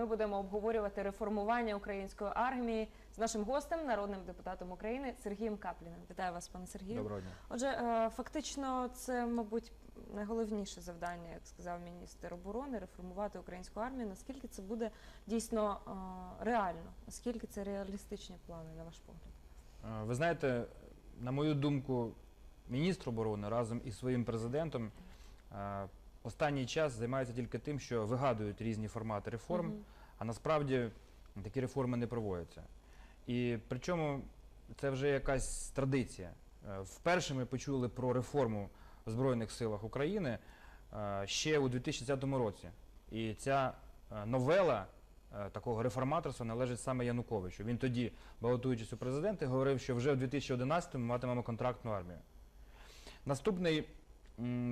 ми будемо обговорювати реформування української армії з нашим гостем, народним депутатом України Сергієм Капліним. Вітаю вас, пане Сергію. Доброго дня. Отже, е, фактично, це, мабуть, найголовніше завдання, як сказав міністр оборони, реформувати українську армію. Наскільки це буде дійсно е, реально? Наскільки це реалістичні плани, на ваш погляд? Е, Ви знаєте, на мою думку, міністр оборони разом із своїм президентом останній час займаються тільки тим, що вигадують різні формати реформ, Мгм. а насправді такі реформи не проводяться. І причому це вже якась традиція. Е, Вперше ми почули про реформу в Збройних силах України е, ще у 2010 році. І ця е, новела е, такого реформаторства належить саме Януковичу. Він тоді, балотуючись у президенти, говорив, що вже в 2011 ми матимемо контрактну армію. Наступний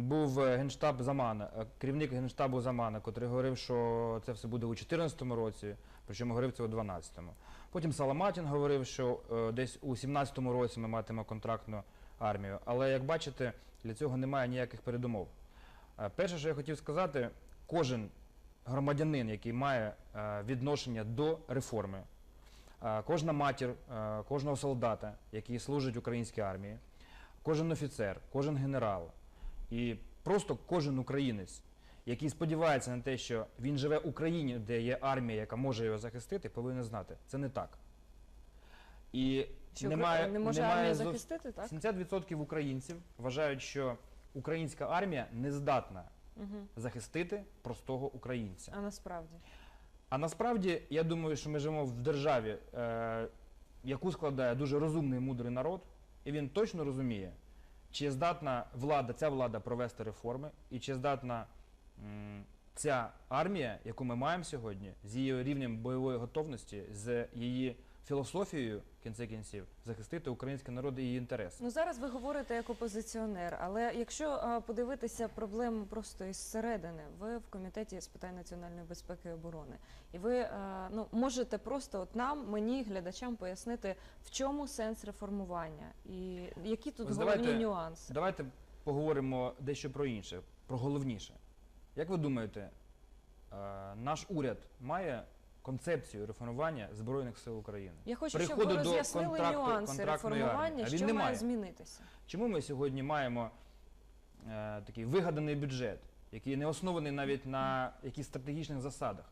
був е, генштаб Замана, е, керівник генштабу Замана, котрий говорив, що це все буде у 2014 році, причому говорив це у 2012. Потім Саламатін говорив, що е, десь у 2017 році ми матимемо контрактну армію. Але як бачите, для цього немає ніяких передумов. Перше, що я хотів сказати, кожен громадянин, який має відношення до реформи, кожна матір, кожного солдата, який служить українській армії, кожен офіцер, кожен генерал і просто кожен українець, який сподівається на те, що він живе в Україні, де є армія, яка може його захистити, повинен знати. Це не так. І Що немає, не може немає армія захистити, так? 70% українців вважають, що українська армія не здатна Угу. захистити простого українця. А насправді. А насправді я думаю, що ми живемо в державі, е, яку складає дуже розумний мудрий народ, і він точно розуміє, чи здатна влада, ця влада провести реформи, і чи здатна ця армія, яку ми маємо сьогодні, з її рівнем бойової готовності, з її філософією в кінці кінців, захистити український народ і її інтереси. Ну зараз ви говорите як опозиціонер, але якщо подивитися проблему просто із середини, ви в комітеті з питань національної безпеки і оборони, і ви ну можете просто от нам, мені, глядачам пояснити, в чому сенс реформування і які тут Ось головні давайте- нюанси. Давайте поговоримо дещо про інше, про головніше. Як ви думаєте, наш уряд має концепцію реформування Збройних сил України? Я хочу, щоб ви роз'яснили контракту- нюанси реформування, армії. Що має має. змінитися. Чому ми сьогодні маємо е, такий вигаданий бюджет, який не оснований навіть на якихось стратегічних засадах?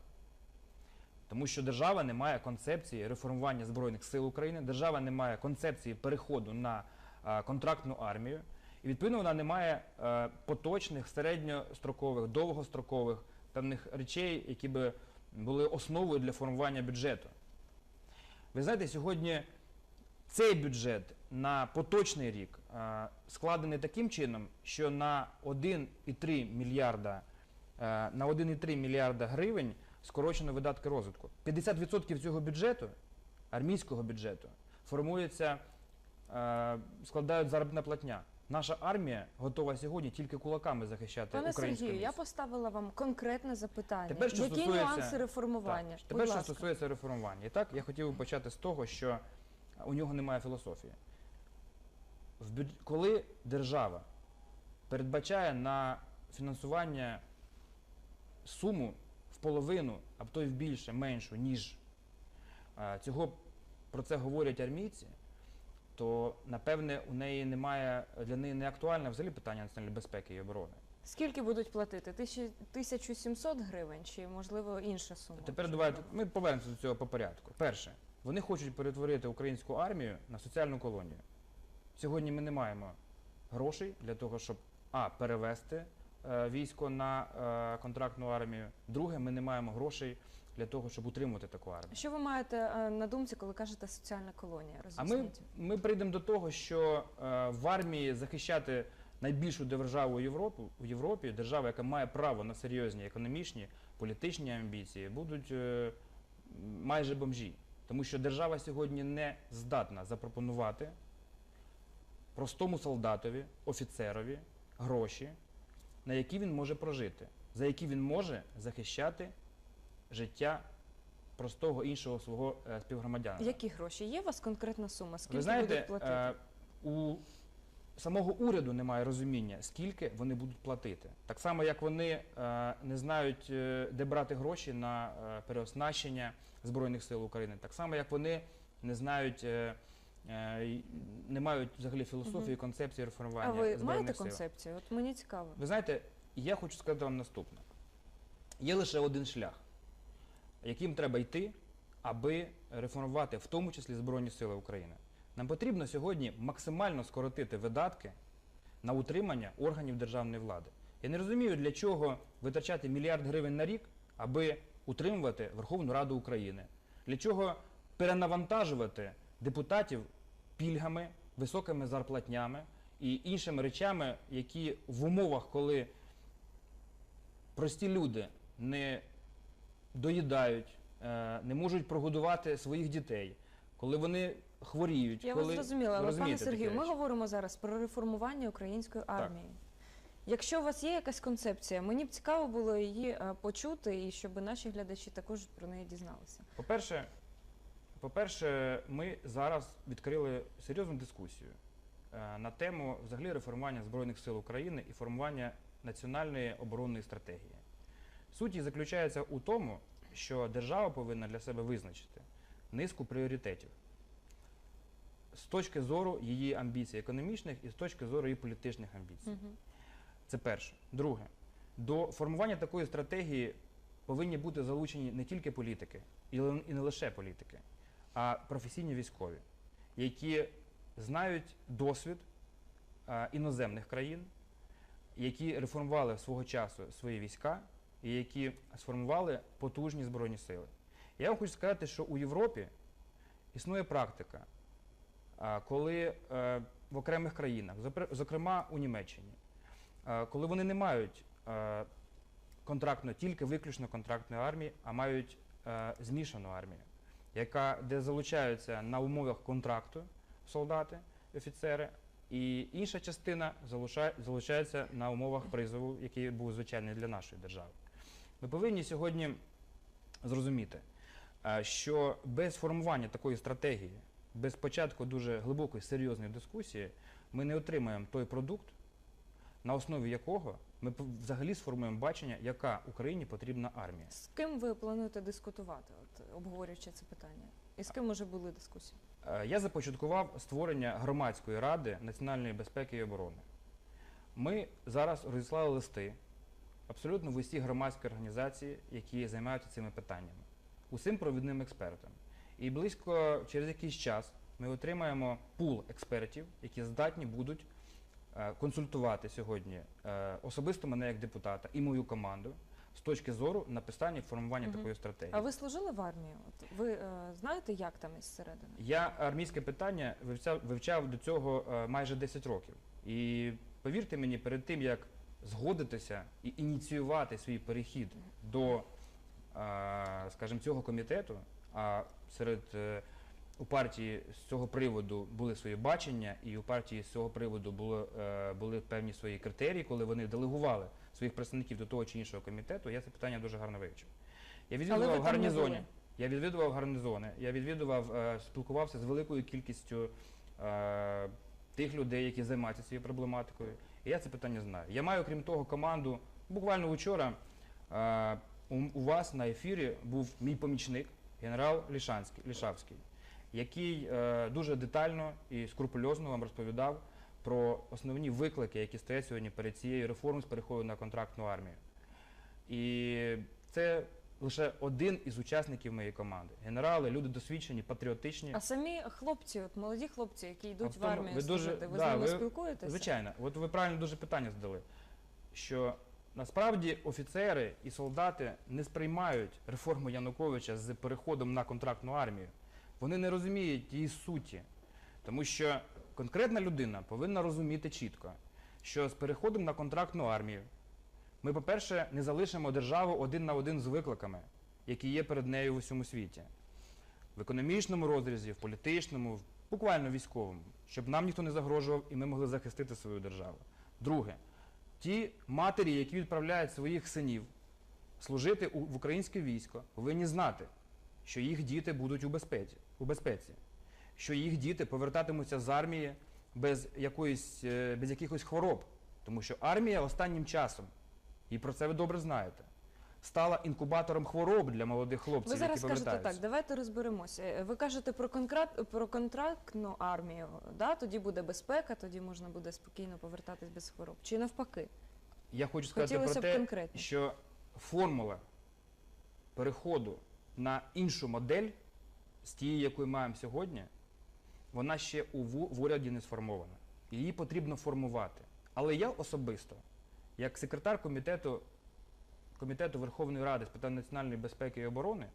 Тому що держава не має концепції реформування Збройних сил України, держава не має концепції переходу на е, контрактну армію, і відповідно вона не має е, поточних, середньострокових, довгострокових певних речей, які би були основою для формування бюджету. Ви знаєте, сьогодні цей бюджет на поточний рік е, складений таким чином, що на 1,3 мільярда, е, на 1,3 мільярда гривень скорочено видатки розвитку. 50% цього бюджету, армійського бюджету, формується, е, складають заробітна платня. Наша армія готова сьогодні тільки кулаками захищати Пане українське Сергію, я поставила вам конкретне запитання. Тепер, що Які стосується- нюанси реформування? Так, Будь тепер, що ласка. стосується реформування. І так, я хотів би почати з того, що у нього немає філософії. В. Коли держава передбачає на фінансування суму в половину, а то й в більше, меншу, ніж е, цього про це говорять армійці, то напевне у неї немає для неї не актуальне взагалі питання національної безпеки і оборони. Скільки будуть платити? Тисячі- 1700 гривень чи можливо інша сума? Тепер давайте ми повернемося до цього по порядку. Перше, вони хочуть перетворити українську армію на соціальну колонію. Сьогодні ми не маємо грошей для того, щоб а перевести е, військо на е, контрактну армію. Друге, ми не маємо грошей для того, щоб утримувати таку армію. Що ви маєте е, на думці, коли кажете соціальна колонія? А ми, ми прийдемо до того, що е, в армії захищати найбільшу державу Європу, в Європі, держава, яка має право на серйозні економічні, політичні амбіції, будуть е, майже бомжі. Тому що держава сьогодні не здатна запропонувати простому солдатові, офіцерові гроші, на які він може прожити, за які він може захищати життя простого іншого свого е, співгромадянина. Які гроші? Є у вас конкретна сума? Скільки Ви знаєте, будуть платити? е, у самого уряду немає розуміння, скільки вони будуть платити. Так само, як вони е, не знають, е, де брати гроші на е, переоснащення Збройних сил України, так само, як вони не знають, е, е, й- не мають взагалі філософії, концепції реформування А ви Збройних маєте сил. концепцію? От мені цікаво. Ви знаєте, я хочу сказати вам наступне: є лише один шлях, яким треба йти, аби реформувати в тому числі Збройні Сили України. Нам потрібно сьогодні максимально скоротити видатки на утримання органів державної влади. Я не розумію, для чого витрачати мільярд гривень на рік, аби утримувати Верховну Раду України. Для чого перенавантажувати депутатів пільгами, високими зарплатнями і іншими речами, які в умовах, коли прості люди не доїдають, е, не можуть прогодувати своїх дітей, коли вони хворіють, Я коли вас зрозуміла, але пане розумієте такі Сергію, ми речі? говоримо зараз про реформування української армії. Якщо у вас є якась концепція, мені б цікаво було її е, почути і щоб наші глядачі також про неї дізналися. По-перше, по-перше, ми зараз відкрили серйозну дискусію е, на тему взагалі реформування Збройних сил України і формування національної оборонної стратегії. Суть її заключається у тому, що держава повинна для себе визначити низку пріоритетів з точки зору її амбіцій економічних і з точки зору її політичних амбіцій. Мгм. Це перше. Друге, до формування такої стратегії повинні бути залучені не тільки політики, і не лише політики, а професійні військові, які знають досвід іноземних країн, які реформували свого часу свої війська і які сформували потужні збройні сили. Я вам хочу сказати, що у Європі існує практика, коли е, в окремих країнах, зокрема у Німеччині, коли вони не мають е, контрактно, тільки виключно контрактної армії, а мають е, змішану армію, яка, де залучаються на умовах контракту солдати, офіцери, і інша частина залучається на умовах призову, який був звичайний для нашої держави. Ми повинні сьогодні зрозуміти, е, що без формування такої стратегії, без початку дуже глибокої серйозної дискусії, ми не отримаємо той продукт, на основі якого ми взагалі сформуємо бачення, яка Україні потрібна армія. З ким ви плануєте дискутувати, от, обговорюючи це питання? І з ким уже були дискусії? Е, Я започаткував створення громадської ради національної безпеки і оборони. Ми зараз розіслали листи абсолютно в усі громадські організації, які займаються цими питаннями, усім провідним експертам. І близько через якийсь час ми отримаємо пул експертів, які здатні будуть е, консультувати сьогодні е, особисто мене як депутата і мою команду з точки зору написання і формування Мгм. такої стратегії. А ви служили в армії? От ви е, знаєте, як там із середини? Я армійське питання вивчав, вивчав до цього е, майже 10 років. І повірте мені, перед тим як згодитися і ініціювати свій перехід до, е, скажімо, цього комітету, а серед е, у партії з цього приводу були свої бачення, і у партії з цього приводу було, е, були певні свої критерії, коли вони делегували своїх представників до того чи іншого комітету. Я це питання дуже гарно вивчив. Я відвідував гарнізоні. Я відвідував гарнізони, я відвідував, е, спілкувався з великою кількістю е, тих людей, які займаються цією проблематикою. Я це питання знаю. Я маю, крім того, команду. Буквально вчора е, у, у вас на ефірі був мій помічник, генерал Лішанський, Лішавський, який е, дуже детально і скрупульозно вам розповідав про основні виклики, які стоять сьогодні перед цією реформою з переходу на контрактну армію. І це лише один із учасників моєї команди. Генерали, люди досвідчені, патріотичні. А самі хлопці, от молоді хлопці, які йдуть в армію ви дуже- служити, ви да, з ними ви- спілкуєтеся? Звичайно, от ви правильно дуже питання задали, що насправді офіцери і солдати не сприймають реформу Януковича з переходом на контрактну армію. Вони не розуміють її суті. Тому що конкретна людина повинна розуміти чітко, що з переходом на контрактну армію ми, по-перше, не залишимо державу один на один з викликами, які є перед нею в усьому світі. В економічному розрізі, в політичному, буквально військовому, щоб нам ніхто не загрожував і ми могли захистити свою державу. Друге, ті матері, які відправляють своїх синів служити в українське військо, повинні знати, що їх діти будуть у безпеці, у безпеці, що їх діти повертатимуться з армії без якоїсь е, без якихось хвороб. Тому що армія останнім часом, і про це ви добре знаєте, стала інкубатором хвороб для молодих хлопців, Ви зараз які кажете так, давайте розберемося. Е, Ви кажете про контракт про контрактну армію, да? тоді буде безпека, тоді можна буде спокійно повертатись без хвороб. Чи навпаки? Я хочу сказати Хотілося про те, що формула переходу на іншу модель з тієї, яку ми маємо сьогодні, вона ще у в уряді не сформована. Її потрібно формувати. Але я особисто, як секретар комітету, комітету Верховної Ради з питань національної безпеки і оборони,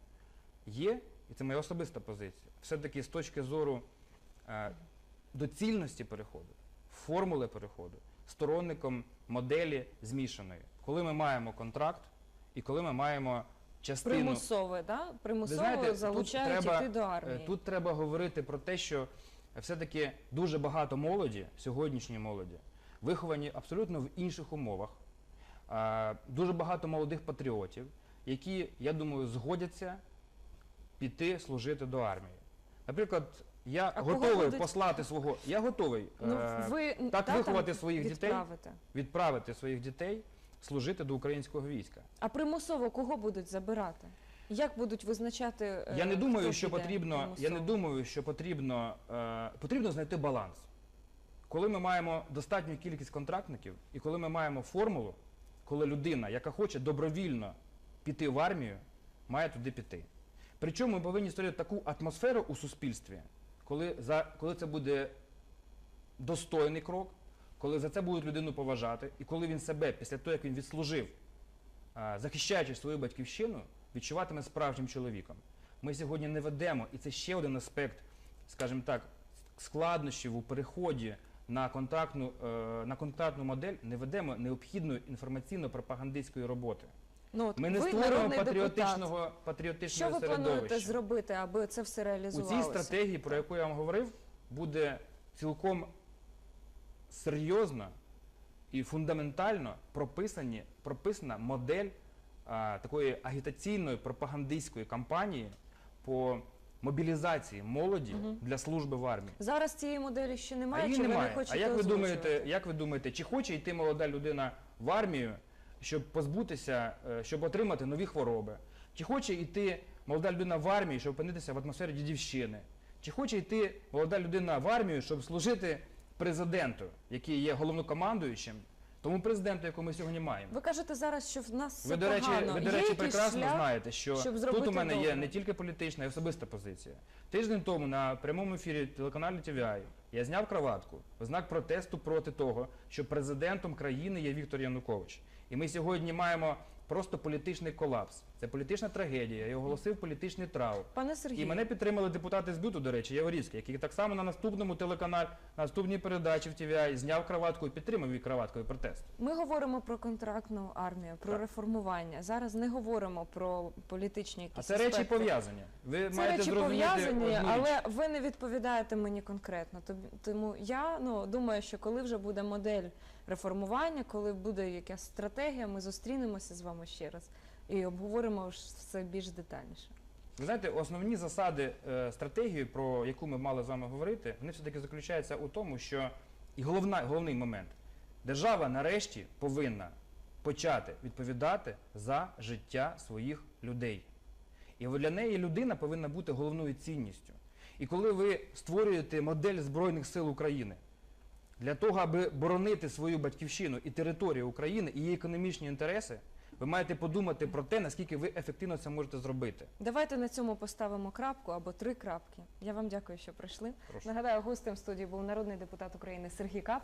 є, і це моя особиста позиція, все-таки з точки зору е, доцільності переходу, формули переходу, сторонником моделі змішаної. Коли ми маємо контракт і коли ми маємо частину. Примусове, да? примусово знаєте, тут залучають треба, іти до Е, армії. Тут треба говорити про те, що все-таки дуже багато молоді, сьогоднішньої молоді, виховані абсолютно в інших умовах. Дуже багато молодих патріотів, які, я думаю, згодяться піти служити до армії. Наприклад, я А готовий будуть- послати свого, я готовий ну, е, ви так да, виховати своїх дітей, відправити своїх дітей служити до українського війська. А примусово кого будуть забирати? Як будуть визначати? е, Я не думаю, що потрібно. Я не думаю, що потрібно, е, потрібно знайти баланс. Коли ми маємо достатню кількість контрактників, і коли ми маємо формулу, коли людина, яка хоче добровільно піти в армію, має туди піти. Причому ми повинні створити таку атмосферу у суспільстві, коли, за, коли це буде достойний крок, коли за це будуть людину поважати, і коли він себе після того, як він відслужив, захищаючи свою батьківщину, відчуватиме справжнім чоловіком. Ми сьогодні не ведемо, і це ще один аспект, скажімо так, складнощів у переході на контактну, е, на контактну модель, не ведемо необхідної інформаційно-пропагандистської роботи. Ну, от Ми не ви створюємо народний депутат. патріотичного, Що патріотичного ви плануєте зробити, аби це все У цій стратегії, про яку я вам говорив, буде цілком серйозно і фундаментально прописані, прописана модель а, такої агітаційної пропагандистської кампанії по мобілізації молоді для служби в армії. Зараз цієї моделі ще немає, а її чи ви немає. не хочете а як ви озвучувати? думаєте, як ви думаєте, чи хоче йти молода людина в армію, щоб позбутися, е, щоб отримати нові хвороби? Чи хоче йти молода людина в армію, щоб опинитися в атмосфері дідівщини? Чи хоче йти молода людина в армію, щоб служити президенту, який є головнокомандуючим, тому президенту, якого ми сьогодні маємо? Ви кажете зараз, що в нас Ви, до речі, погано. ви, до Є речі, якийсь прекрасно шлях? знаєте, що щоб тут зробити у мене є добре? не тільки політична і особиста позиція. Тиждень тому на прямому ефірі телеканалу TVI я зняв краватку в знак протесту проти того, що президентом країни є Віктор Янукович. І ми сьогодні маємо просто політичний колапс. Це політична трагедія. Я оголосив політичний траур. Пане Сергію, І мене підтримали депутати з БЮТу, до речі, Яворівський, який так само на наступному телеканалі, на наступній передачі в TVI зняв краватку і підтримав її краватковий протест. ми говоримо про контрактну армію, про Так. реформування. Зараз не говоримо про політичні якісь А це речі аспекти. пов'язані. Ви Це маєте речі пов'язані, але ви не відповідаєте мені конкретно. Тому я ну думаю, що коли вже буде модель реформування, коли буде якась стратегія, ми зустрінемося з вами ще раз і обговоримо все більш детальніше. Ви знаєте, основні засади е, стратегії, про яку ми мали з вами говорити, вони все-таки заключаються у тому, що і головна, головний момент держава нарешті повинна почати відповідати за життя своїх людей. І для неї людина повинна бути головною цінністю. І коли ви створюєте модель Збройних сил України для того, аби боронити свою батьківщину і територію України і її економічні інтереси, ви маєте подумати про те, наскільки ви ефективно це можете зробити. Давайте на цьому поставимо крапку або три крапки. Я вам дякую, що прийшли. Прошу. Нагадаю, гостем студії був народний депутат України Сергій Кап.